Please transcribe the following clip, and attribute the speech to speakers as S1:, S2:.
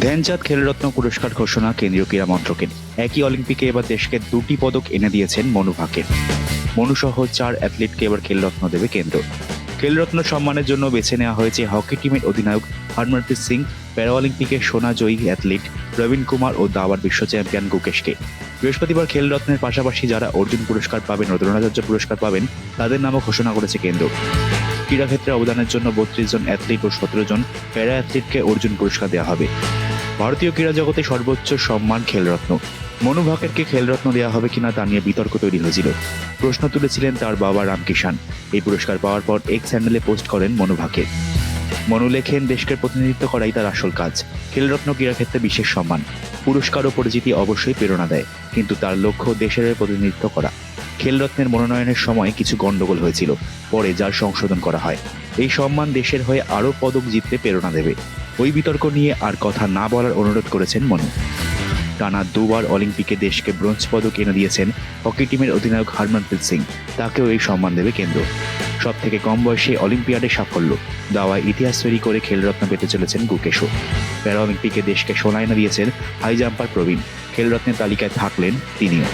S1: ধ্যানচাঁদ খেলরত্ন পুরস্কার ঘোষণা কেন্দ্রীয় ক্রীড়া মন্ত্রকের। একই অলিম্পিকে এবার দেশকে দুটি পদক এনে দিয়েছেন মনু ভাকের মনুসহ চার অ্যাথলিটকে এবার খেলরত্ন দেবে কেন্দ্র। খেলরত্ন সম্মানের জন্য বেছে নেওয়া হয়েছে হকি টিমের অধিনায়ক হরমনপ্রীত সিং প্যারা অলিম্পিকের সোনাজয়ী অ্যাথলিট রবীন কুমার ও দাবার বিশ্ব চ্যাম্পিয়ন গুকেশকে। বৃহস্পতিবার খেলরত্নের পাশাপাশি যারা অর্জুন পুরস্কার পাবেন ও পুরস্কার পাবেন, তাদের নামও ঘোষণা করেছে কেন্দ্র। ক্রীড়াক্ষেত্রে অবদানের জন্য বত্রিশ জন অ্যাথলিট ও সতেরো জন প্যারা অ্যাথলিটকে অর্জুন পুরস্কার দেওয়া হবে। ভারতীয় ক্রীড়া জগতে সর্বোচ্চ সম্মান খেলরত্ন। মনু ভাকেরকে খেলরত্ন দেওয়া হবে কিনা তা নিয়ে বিতর্ক তৈরি হয়েছিল। প্রশ্ন তুলেছিলেন তার বাবা রামকিষান এই পুরস্কার পাওয়ার পর এক্স হ্যান্ডেলে পোস্ট করেন মনু ভাকের। মনু লেখেন, দেশকে প্রতিনিধিত্ব করাই তার আসল কাজ। খেলরত্ন ক্রীড়াক্ষেত্রে বিশেষ সম্মান। পুরস্কার ও পরিচিতি অবশ্যই প্রেরণা দেয়, কিন্তু তার লক্ষ্য দেশের প্রতিনিধিত্ব করা। খেলরত্নের মনোনয়নের সময় কিছু গন্ডগোল হয়েছিল, পরে যার সংশোধন করা হয়। এই সম্মান দেশের হয়ে আরও পদক জিততে প্রেরণা দেবে। ওই বিতর্ক নিয়ে আর কথা না বলার অনুরোধ করেছেন মনু। টানা দুবার অলিম্পিকে দেশকে ব্রোঞ্জ পদক এনে দিয়েছেন হকি টিমের অধিনায়ক হরমনপ্রীত সিং। তাকেও এই সম্মান দেবে কেন্দ্র। সব থেকে কম বয়সে অলিম্পিয়াডে সাফল্য। দাওয়ায় ইতিহাস তৈরি করে খেলরত্ন পেতে চলেছেন গুকেশও। প্যারা অলিম্পিকে দেশকে সোনা এনে দিয়েছেন হাই জাম্পার প্রবীণ। খেলরত্নের তালিকায় থাকলেন তিনিও।